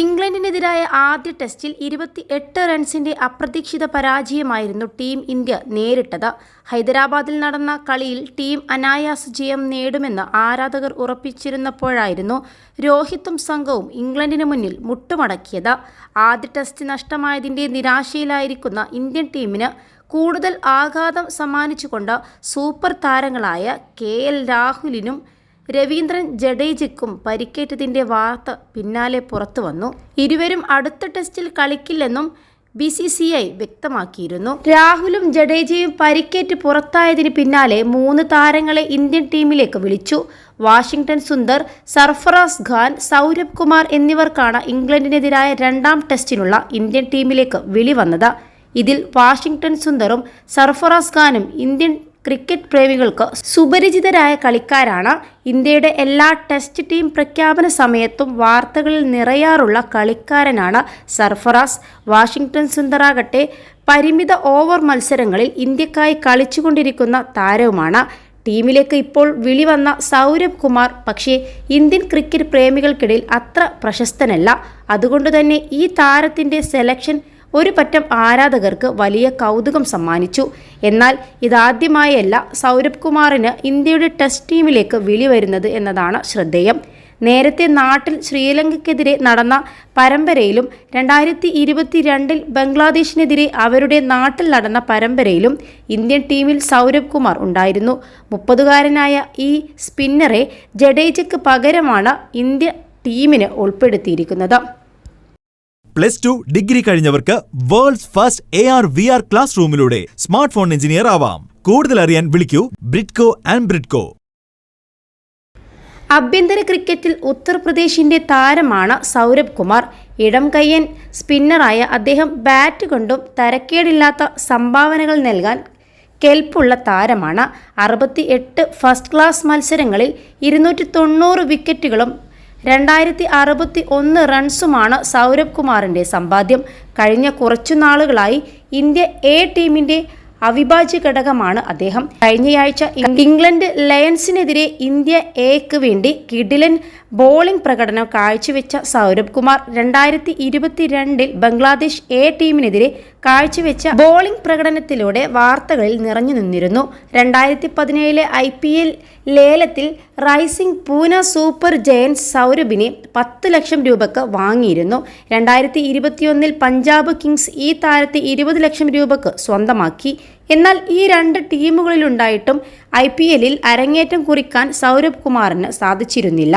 ഇംഗ്ലണ്ടിനെതിരായ ആദ്യ ടെസ്റ്റിൽ ഇരുപത്തി എട്ട് റൺസിന്റെ അപ്രതീക്ഷിത പരാജയമായിരുന്നു ടീം ഇന്ത്യ നേരിട്ടത്. ഹൈദരാബാദിൽ നടന്ന കളിയിൽ ടീം അനായാസ ജയം നേടുമെന്ന് ആരാധകർ ഉറപ്പിച്ചിരുന്നപ്പോഴായിരുന്നു രോഹിത്തും സംഘവും ഇംഗ്ലണ്ടിന് മുന്നിൽ മുട്ടുമടക്കിയത്. ആദ്യ ടെസ്റ്റ് നഷ്ടമായതിന്റെ നിരാശയിലായിരിക്കുന്ന ഇന്ത്യൻ ടീമിന് കൂടുതൽ ആഘാതം സമ്മാനിച്ചുകൊണ്ട് സൂപ്പർ താരങ്ങളായ കെ എൽ രാഹുലിനും രവീന്ദ്രൻ ജഡേജയ്ക്കും പരിക്കേറ്റതിന്റെ വാർത്ത പിന്നാലെ പുറത്തു വന്നു. ഇരുവരും അടുത്ത ടെസ്റ്റിൽ കളിക്കില്ലെന്നും ബി സി സി ഐ വ്യക്തമാക്കിയിരുന്നു. രാഹുലും ജഡേജയും പരിക്കേറ്റ് പുറത്തായതിന് പിന്നാലെ മൂന്ന് താരങ്ങളെ ഇന്ത്യൻ ടീമിലേക്ക് വിളിച്ചു. വാഷിംഗ്ടൺ സുന്ദർ സർഫറാസ് ഖാൻ സൗരഭ് കുമാർ എന്നിവർക്കാണ് ഇംഗ്ലണ്ടിനെതിരായ രണ്ടാം ടെസ്റ്റിനുള്ള ഇന്ത്യൻ ടീമിലേക്ക് വിളി വന്നത്. ഇതിൽ വാഷിംഗ്ടൺ സുന്ദറും സർഫറാസ് ഖാനും ഇന്ത്യൻ ക്രിക്കറ്റ് പ്രേമികൾക്ക് സുപരിചിതരായ കളിക്കാരാണ് ഇന്ത്യയുടെ എല്ലാ ടെസ്റ്റ് ടീം പ്രഖ്യാപന സമയത്തും വാർത്തകളിൽ നിറയാറുള്ള കളിക്കാരനാണ് സർഫറാസ്. വാഷിംഗ്ടൺ സുന്ദറാകട്ടെ പരിമിത ഓവർ മത്സരങ്ങളിൽ ഇന്ത്യക്കായി കളിച്ചുകൊണ്ടിരിക്കുന്ന താരവുമാണ്. ടീമിലേക്ക് ഇപ്പോൾ വിളി വന്ന സൗരഭ് കുമാർ പക്ഷേ ഇന്ത്യൻ ക്രിക്കറ്റ് പ്രേമികൾക്കിടയിൽ അത്ര പ്രശസ്തനല്ല. അതുകൊണ്ടുതന്നെ ഈ താരത്തിന്റെ സെലക്ഷൻ ഒരു പറ്റം ആരാധകർക്ക് വലിയ കൗതുകം സമ്മാനിച്ചു. എന്നാൽ ഇതാദ്യമായല്ല സൗരഭ് കുമാറിന് ഇന്ത്യയുടെ ടെസ്റ്റ് ടീമിലേക്ക് വിളി വരുന്നത് എന്നതാണ് ശ്രദ്ധേയം. നേരത്തെ നാട്ടിൽ ശ്രീലങ്കയ്ക്കെതിരെ നടന്ന പരമ്പരയിലും രണ്ടായിരത്തി ഇരുപത്തിരണ്ടിൽ ബംഗ്ലാദേശിനെതിരെ അവരുടെ നാട്ടിൽ നടന്ന പരമ്പരയിലും ഇന്ത്യൻ ടീമിൽ സൗരഭ് കുമാർ ഉണ്ടായിരുന്നു. മുപ്പതുകാരനായ ഈ സ്പിന്നറെ ജഡേജയ്ക്ക് പകരമാണ് ഇന്ത്യ ടീമിന് ഉൾപ്പെടുത്തിയിരിക്കുന്നത്. Plus two degree കഴിഞ്ഞവർക്ക് world's first A R V R class റൂമിലൂടെ സ്മാർട്ട് ഫോൺ എഞ്ചിനീയർ ആവാം. കൂടുതൽ അറിയാൻ വിളിക്കൂ ബ്രിഡ്കോ ആൻഡ് ബ്രിഡ്കോ. ആഭ്യന്തര ക്രിക്കറ്റിൽ ഉത്തർപ്രദേശിന്റെ താരമാണ് സൗരഭ് കുമാർ. ഇടം കയ്യൻ സ്പിന്നറായ അദ്ദേഹം ബാറ്റ് കൊണ്ടും തരക്കേടില്ലാത്ത സംഭാവനകൾ നൽകാൻ കെൽപ്പുള്ള താരമാണ്. അറുപത്തി എട്ട് ഫസ്റ്റ് ക്ലാസ് മത്സരങ്ങളിൽ ഇരുന്നൂറ്റി തൊണ്ണൂറ് വിക്കറ്റുകളും രണ്ടായിരത്തി അറുപത്തി ഒന്ന് റൺസുമാണ് സൗരഭ് കുമാറിന്റെ സമ്പാദ്യം. കഴിഞ്ഞ കുറച്ചു നാളുകളായി ഇന്ത്യ എ ടീമിന്റെ അവിഭാജ്യ ഘടകമാണ് അദ്ദേഹം. കഴിഞ്ഞയാഴ്ച ഇംഗ്ലണ്ട് ലയൺസിനെതിരെ ഇന്ത്യ എക്ക് വേണ്ടി കിഡിലൻ ബോളിംഗ് പ്രകടനം കാഴ്ചവെച്ച സൗരഭ് കുമാർ രണ്ടായിരത്തി ഇരുപത്തിരണ്ടിൽ ബംഗ്ലാദേശ് എ ടീമിനെതിരെ കാഴ്ചവെച്ച ബോളിംഗ് പ്രകടനത്തിലൂടെ വാർത്തകളിൽ നിറഞ്ഞു നിന്നിരുന്നു. രണ്ടായിരത്തി പതിനേഴിലെ ഐ പി എൽ ലേലത്തിൽ റൈസിംഗ് പൂന സൂപ്പർ ജയൻസ് സൗരഭിനെ പത്ത് ലക്ഷം രൂപക്ക് വാങ്ങിയിരുന്നു. രണ്ടായിരത്തി ഇരുപത്തിയൊന്നിൽ പഞ്ചാബ് കിങ്സ് ഈ താരത്തെ ഇരുപത് ലക്ഷം രൂപക്ക് സ്വന്തമാക്കി. എന്നാൽ ഈ രണ്ട് ടീമുകളിലുണ്ടായിട്ടും ഐ പി എല്ലിൽ അരങ്ങേറ്റം കുറിക്കാൻ സൗരഭ് കുമാറിന് സാധിച്ചിരുന്നില്ല.